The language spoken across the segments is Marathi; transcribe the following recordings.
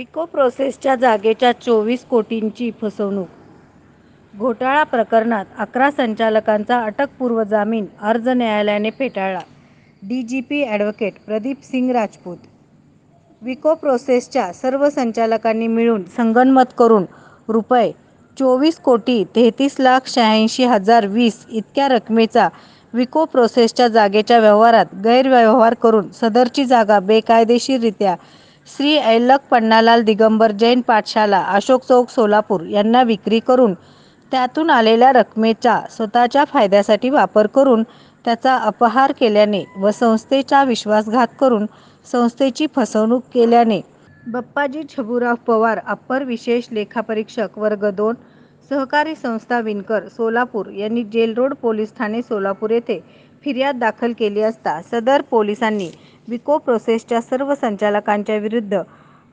विको प्रोसेसच्या जागेच्या चोवीस कोटींची फसवणूक घोटाळा प्रकरणात अकरा संचालकांचा अटकपूर्व जामीन अर्ज न्यायालयाने फेटाळला D G P advocate Pradeep Singh Rajput Vico प्रोसेसच्या सर्व संचालकांनी मिळून संगनमत करून रुपये. चोवीस कोटी तेहतीस लाख शहाऐंशी हजार वीस इतक्या रकमेचा विको प्रोसेसच्या जागेच्या व्यवहारात गैरव्यवहार करून सदरची जागा बेकायदेशीररित्या श्री ऐलक पन्नालाल दिगंबर जैन पाठशाला अशोक चौक सोलापूर यांना विक्री करून त्यातून आलेल्या रकमेचा स्वतःच्या फायद्यासाठी वापर करून त्याचा अपहार केल्याने व संस्थेचा विश्वासघात करून संस्थेची फसवणूक केल्याने बप्पाजी छबुराव पवार अप्पर विशेष लेखापरीक्षक वर्ग दोन सहकारी संस्था विणकर सोलापूर यांनी जेल रोड पोलीस ठाणे सोलापूर येथे फिर्याद दाखल केली असता सदर पोलिसांनी विको प्रोसेसच्या सर्व संचालकांच्या विरुद्ध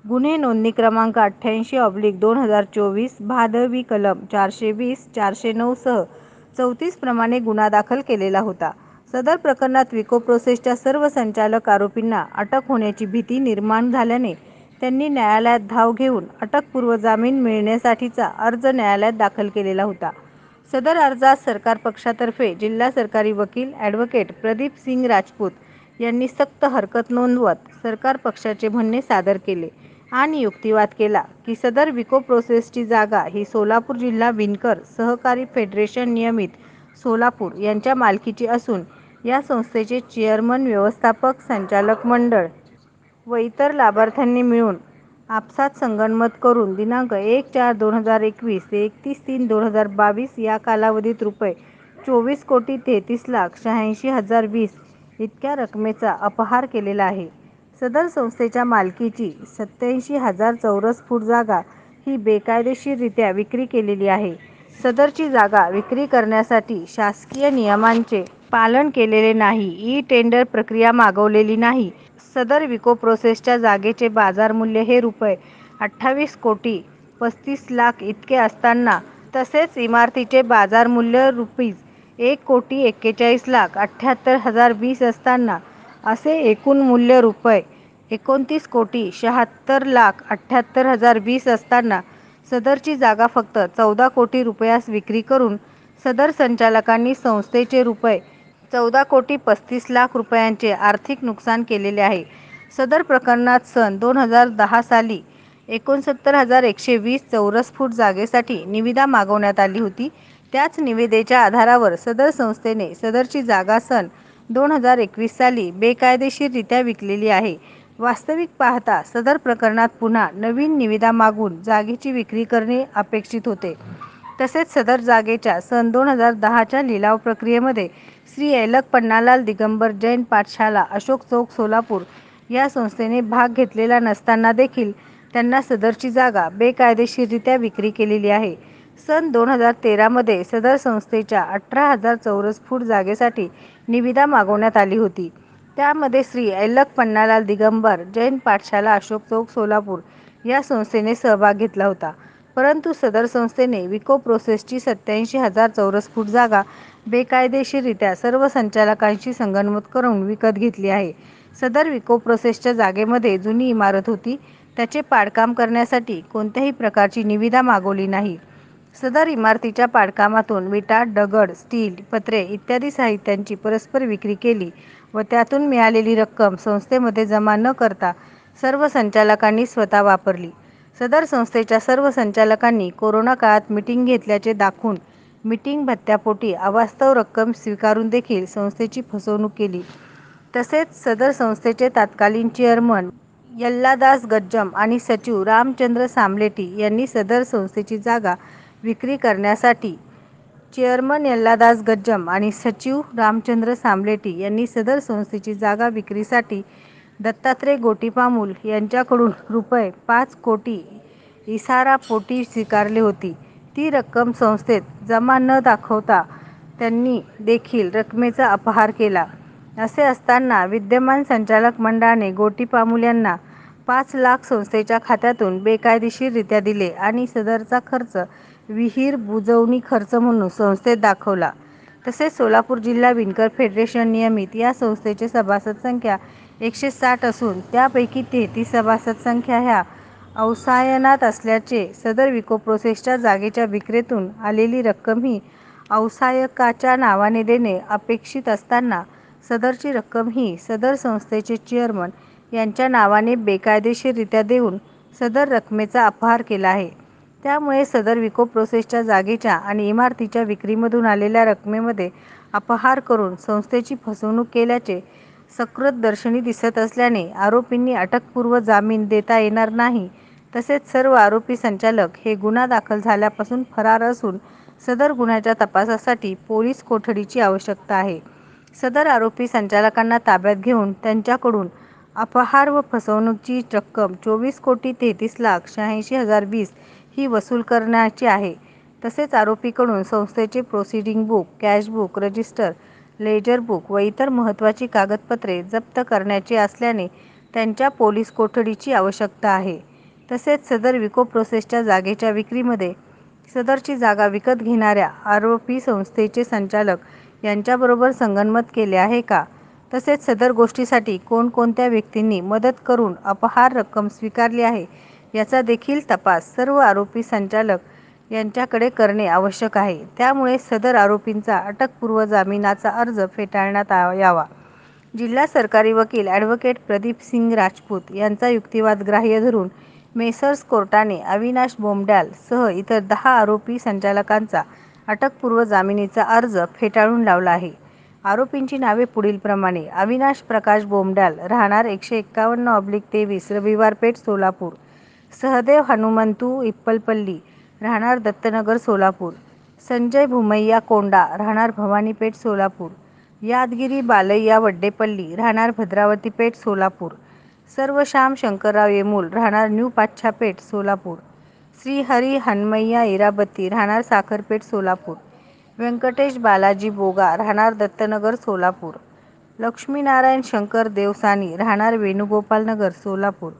गुन्हे नोंदणी क्रमांक अठ्ठ्याऐंशी ऑब्लिक दोन हजार चोवीस भादवी कलम चारशे वीस चारशे नऊसह चौतीसप्रमाणे चौतीस प्रमाणे गुन्हा दाखल केलेला होता. सदर प्रकरणात विको प्रोसेसच्या सर्व संचालक आरोपींना अटक होण्याची भीती निर्माण झाल्याने त्यांनी न्यायालयात धाव घेऊन अटकपूर्व जामीन मिळण्यासाठीचा अर्ज न्यायालयात दाखल केलेला होता. सदर अर्जात सरकार पक्षातर्फे जिल्हा सरकारी वकील ॲडव्होकेट प्रदीप सिंग राजपूत यांनी सक्त हरकत नोंदवत सरकार पक्षाचे म्हणणे सादर केले आणि युक्तिवाद केला की सदर विको प्रोसेसची जागा ही सोलापूर जिल्हा विणकर सहकारी फेडरेशन नियमित सोलापूर यांच्या मालकीची असून या संस्थेचे चेअरमन व्यवस्थापक संचालक मंडळ व इतर लाभार्थ्यांनी मिळून आपसात संगणमत करून दिनांक एक चार दोन हजार एकवीस ते एकतीस तीन दोन हजार बावीस या कालावधीत रुपये. चोवीस कोटी तेहतीस लाख शहाऐंशी हजार वीस इतक्या रकमेचा अपहार केलेला आहे. सदर संस्थेच्या मालकीची सत्याऐंशी हजार चौरस फूट जागा ही बेकायदेशीररित्या विक्री केलेली आहे. सदरची जागा विक्री करण्यासाठी शासकीय नियमांचे पालन केलेले नाही ई टेंडर प्रक्रिया मागवलेली नाही. सदर विको प्रोसेसच्या जागेचे बाजार मूल्य हे रुपये. अठ्ठावीस कोटी पस्तीस लाख इतके असताना तसेच इमारतीचे बाजारमूल्य रुपीज. एक कोटी एक्केचाळीस लाख अठ्ठ्याहत्तर हजार वीस असताना असे एकूण मूल्य रुपये. एकोणतीस कोटी शहात्तर लाख अठ्ठ्याहत्तर हजार वीस असताना सदरची जागा फक्त चौदा कोटी रुपयास विक्री करून सदर संचालकांनी संस्थेचे रुपये. चौदा कोटी पस्तीस लाख रुपयांचे आर्थिक नुकसान केलेले आहे. सदर प्रकरणात सन दोन हजार दहा साली एकोणसत्तर हजार एकशे वीस चौरस फूट जागेसाठी निविदा मागवण्यात आली होती. त्याच निविदेच्या आधारावर सदर संस्थेने सदरची जागा सन दोन हजार एकवीस साली बेकायदेशीररित्या विकलेली आहे. वास्तविक पाहता सदर प्रकरणात पुन्हा नवीन निविदा मागून जागेची विक्री करणे अपेक्षित होते. तसेच सदर जागेच्या सन दोन हजार दहाच्या लिलाव प्रक्रियेमध्ये श्री ऐलक पन्नालाल दिगंबर जैन पाठशाला अशोक चौक सोलापूर या संस्थेने भाग घेतलेला नसताना देखील त्यांना सदरची जागा बेकायदेशीररित्या विक्री केलेली आहे. सन दोन हजार तेरामध्ये सदर संस्थेच्या अठरा हजार चौरस फूट जागेसाठी निविदा मागवण्यात आली होती. त्यामध्ये श्री ऐलक पन्नालाल दिगंबर जैन पाठशाला अशोक चौक सोलापूर या संस्थेने सहभाग घेतला होता. परंतु सदर संस्थेने विको प्रोसेसची सत्याऐंशी हजार चौरस फूट जागा बेकायदेशीररित्या सर्व संचालकांशी संगनमत करून विकत घेतली आहे. सदर विको प्रोसेसच्या जागेमध्ये जुनी इमारत होती. त्याचे पाडकाम करण्यासाठी कोणत्याही प्रकारची निविदा मागवली नाही. सदर इमारतीच्या पाडकामातून विटा, दगड, स्टील, पत्रे इत्यादी साहित्यांची परस्पर विक्री केली व त्यातून मिळालेली रक्कम संस्थेमध्ये जमा न करता सर्व संचालकांनी स्वतः वापरली. सदर संस्थेच्या सर्व संचालकांनी कोरोना काळात मीटिंग घेतल्याचे दाखवून मीटिंग भत्त्यापोटी अवास्तव रक्कम स्वीकारून देखील संस्थेची फसवणूक केली. तसेच सदर संस्थेचे तत्कालीन चेअरमन यल्लादास गज्जम आणि सचिव रामचंद्र सामलेटी यांनी सदर संस्थेची जागा विक्री करण्यासाठी चेअरमन यल्लादास गज्जम आणि सचिव रामचंद्र सामलेटी यांनी सदर संस्थेची जागा विक्रीसाठी दत्तात्रय गोटीपामूल यांच्याकडून रुपये. पाच कोटी इसारा पोटी स्वीकारली होती. ती रक्कम संस्थेत जमा न दाखवता त्यांनी देखील रकमेचा अपहार केला. असे असताना विद्यमान संचालक मंडळाने गोटीपामूल यांना पाच लाख संस्थेच्या खात्यातून बेकायदेशीररित्या दिले आणि सदरचा खर्च विहीर बुजवणी खर्च म्हणून संस्थेत दाखवला. तसेच सोलापूर जिल्हा विणकर फेडरेशन नियमित या संस्थेचे सभासद संख्या एकशे साठ असून त्यापैकी तेहतीस सभासद संख्या ह्या अवसायनात असल्याचे सदर विकोप्रोसेसच्या जागेच्या विक्रीतून आलेली रक्कम ही अवसायकाच्या नावाने देणे अपेक्षित असताना सदरची रक्कम ही सदर संस्थेचे चेअरमन यांच्या नावाने बेकायदेशीररित्या देऊन सदर रकमेचा अपहार केला आहे. त्यामुळे सदर विको प्रोसेसच्या जागेच्या आणि इमारतीच्या विक्रीमधून आलेल्या रकमेमध्ये अपहार करून संस्थेची फसवणूक केल्याचे सकृतदर्शनी दिसत असल्याने आरोपींनी अटकपूर्व जामीन देता येणार नाही तसेच सर्व आरोपी संचालक हे गुन्हा दाखल झाल्यापासून फरार असून सदर गुन्ह्याच्या तपासासाठी पोलीस कोठडीची आवश्यकता आहे. सदर आरोपी संचालकांना ताब्यात घेऊन त्यांच्याकडून अपहार व फसवणुकीची रक्कम चोवीस कोटी तेहतीस लाख शहाऐंशी हजार वीस ही वसूल करण्याची आहे. तसेच आरोपीकडून संस्थेचे proceeding book, cash book, register, ledger book व इतर महत्त्वाची कागदपत्रे जप्त करण्याची असल्याने त्यांच्या पोलीस कोठडीची आवश्यकता आहे. तसेच सदर विको प्रोसेसच्या जागेच्या विक्रीमध्ये सदरची जागा विकत घेणाऱ्या आरोपी संस्थेचे संचालक यांच्याबरोबर संगनमत केले आहे का, तसेच सदर गोष्टीसाठी कोणकोणत्या व्यक्तींनी मदत करून अपहार रक्कम स्वीकारली आहे याचा देखील तपास सर्व आरोपी संचालक यांच्याकडे करणे आवश्यक आहे. त्यामुळे सदर आरोपींचा अटकपूर्व जामिनाचा अर्ज फेटाळण्यात यावा. जिल्हा सरकारी वकील ॲडव्होकेट प्रदीप सिंग राजपूत यांचा युक्तिवाद ग्राह्य धरून मेसर्स कोर्टाने अविनाश बोमड्याल सह इतर दहा आरोपी संचालकांचा अटकपूर्व जामिनीचा अर्ज फेटाळून लावला आहे. आरोपींची नावे पुढीलप्रमाणे. अविनाश प्रकाश बोंबड्याल राहणार एकशे एक्कावन्न ऑब्लिक तेवीस रविवार पेठ सोलापूर. सहदेव हनुमंतू इप्पलपल्ली राहणार दत्तनगर सोलापूर. संजय भुमय्या कोंडा राहणार भवानीपेठ सोलापूर. यादगिरी बालय्या वड्डेपल्ली राहणार भद्रावती पेठ सोलापूर. सर्वश्याम शंकरराव येमूल राहणार न्यू पाच्छापेठ सोलापूर. श्रीहरी हनमय्या इराबती राहणार साखरपेठ सोलापूर. व्यंकटेश बालाजी बोगा राहणार दत्तनगर सोलापूर. लक्ष्मीनारायण शंकर देवसानी राहणार वेणुगोपालनगर सोलापूर.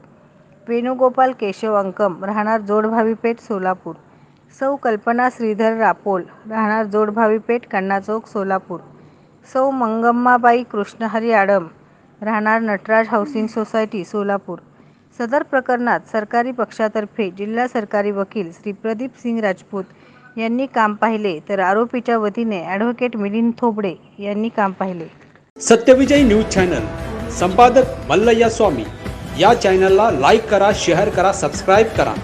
वेणुगोपाल केशव अंकम राहणार जोडभावी पेठ सोलापूर. सौ कल्पना श्रीधर रापोल राहणार जोडभावी पेठ कण्णाचौक सोलापूर. सौ मंगम्माबाई कृष्णहरी आडम राहणार नटराज हाऊसिंग सोसायटी सोलापूर. सदर प्रकरणात सरकारी पक्षातर्फे जिल्हा सरकारी वकील श्री प्रदीपसिंग राजपूत यांनी काम पाहिले तर आरोपीच्या वतीने ॲडव्होकेट मिलिंद थोबडे यांनी काम पाहिले. सत्यविजय न्यूज चॅनल संपादक मल्लय्या स्वामी या चॅनलला लाईक करा शेअर करा सबस्क्राईब करा